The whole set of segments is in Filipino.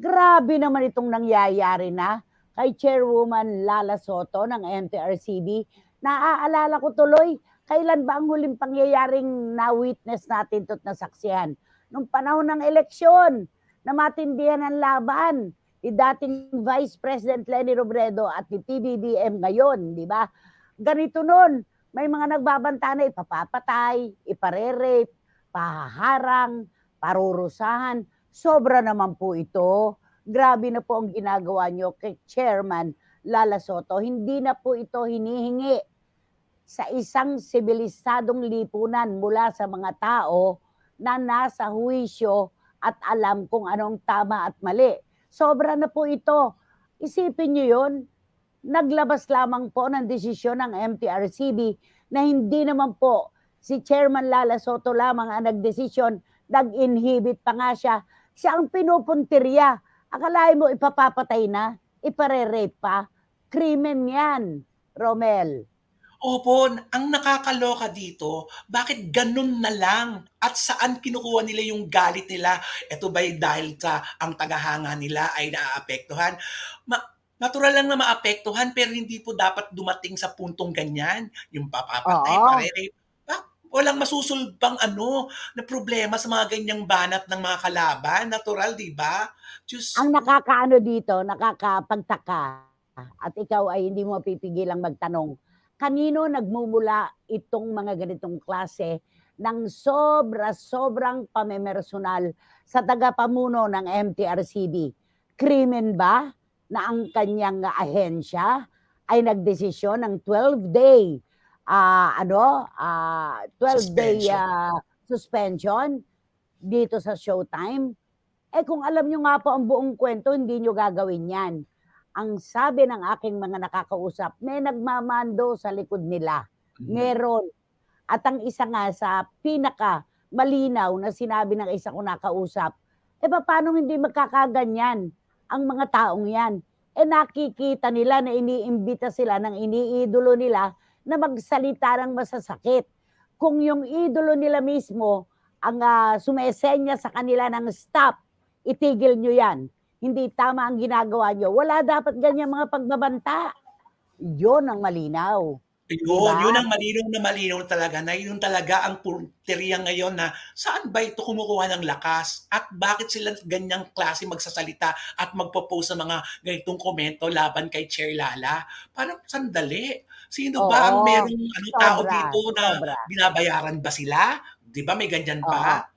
Grabe naman itong nangyayari na kay Chairwoman Lala Soto ng MTRCB. Naaalala ko tuloy, kailan ba ang huling pangyayaring na-witness natin at nasaksihan? Nung panahon ng eleksyon, na matindihan ang laban ni dating Vice President Lenny Robredo at ni PBBM ngayon, di ba? Ganito nun, may mga nagbabanta na ipapapatay, iparerape, pahaharang, parurusahan. Sobra naman po ito. Grabe na po ang ginagawa nyo kay Chairman Lala Soto. Hindi na po ito hinihingi sa isang sibilisadong lipunan mula sa mga tao na nasa huwisyo at alam kung anong tama at mali. Sobra na po ito. Isipin nyo yun, naglabas lamang po ng desisyon ng MTRCB na hindi naman po si Chairman Lala Soto lamang ang nagdesisyon, nag-inhibit pa nga siya. Siya ang pinupuntirya. Akalain mo ipapapatay na, ipare-rape pa. Krimen yan, Romel. Opo, ang nakakaloka dito, bakit ganun na lang? At saan kinukuha nila yung galit nila? Ito ba'y dahil sa ang tagahanga nila ay naaapektuhan? Ma natural lang na maapektuhan pero hindi po dapat dumating sa puntong ganyan. Yung papapatay, Oo. pare-rape. Walang masusulbang ano, na problema sa mga ganyang banat ng mga kalaban. Natural, di ba? Diyos Ang nakakaano dito, nakakapagtaka at ikaw ay hindi mo mapipigilang magtanong, kanino nagmumula itong mga ganitong klase ng sobra-sobrang pamemersonal sa tagapamuno ng MTRCB? Krimen ba na ang kanyang ahensya ay nagdesisyon ng 12-day ah ano, ah 12-day Suspension. ah, suspension dito sa Showtime? Eh kung alam nyo nga po ang buong kwento, hindi nyo gagawin yan. Ang sabi ng aking mga nakakausap, may nagmamando sa likod nila. Mhm. Meron. At ang isa nga sa pinaka malinaw na sinabi ng isa ko nakausap, eh paano hindi magkakaganyan ang mga taong yan? Eh nakikita nila na iniimbita sila ng iniidolo nila na magsalita ng masasakit. Kung yung idolo nila mismo ang ah, sumesenya sa kanila ng stop, itigil nyo yan. Hindi tama ang ginagawa nyo. Wala dapat ganyan mga pagbabanta. Yun ang malinaw. Yun, Diba? yun ang malinaw na malinaw talaga na yun talaga ang punteriya ngayon na saan ba ito kumukuha ng lakas at bakit sila ganyang klase magsasalita at magpo-post ng mga ganitong komento laban kay Chair Lala. Parang sandali. Sino ba ang Oo, merong ano, tao sobra, dito na sobra. binabayaran ba sila? Di ba may ganyan Oo. pa?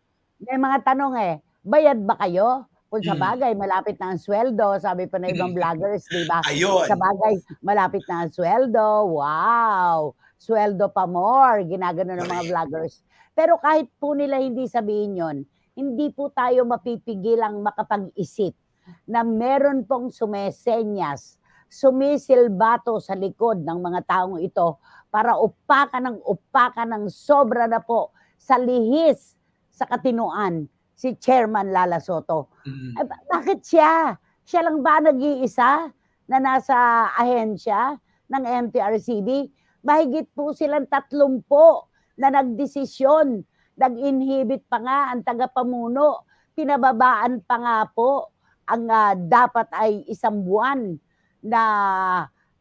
May mga tanong eh, bayad ba kayo? Kung sa Mm. bagay, malapit na ang sweldo, sabi pa ng ibang Mm. vloggers, di ba? Sa bagay, malapit na ang sweldo. Wow! Sweldo pa more, ginagano ng mga vloggers. Pero kahit po nila hindi sabihin yon, hindi po tayo mapipigilang makapag-isip na meron pong sumesenyas, sumisilbato sa likod ng mga taong ito para upakan ng upakan ng sobra na po sa lihis sa katinuan si Chairman Lala Soto. Mm. Eh, ba- bakit siya? Siya lang ba nag-iisa na nasa ahensya ng MTRCB? Mahigit po silang tatlumpo na nagdesisyon. Nag-inhibit pa nga ang tagapamuno. Pinababaan pa nga po ang ah, dapat ay isang buwan na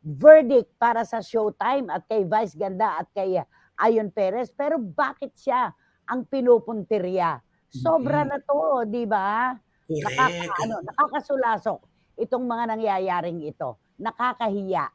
verdict para sa Showtime at kay Vice Ganda at kay Ayon Perez. Pero bakit siya ang pinupuntirya? Sobra na to, di ba? Nakaka, ano, nakakasulasok itong mga nangyayaring ito. Nakakahiya.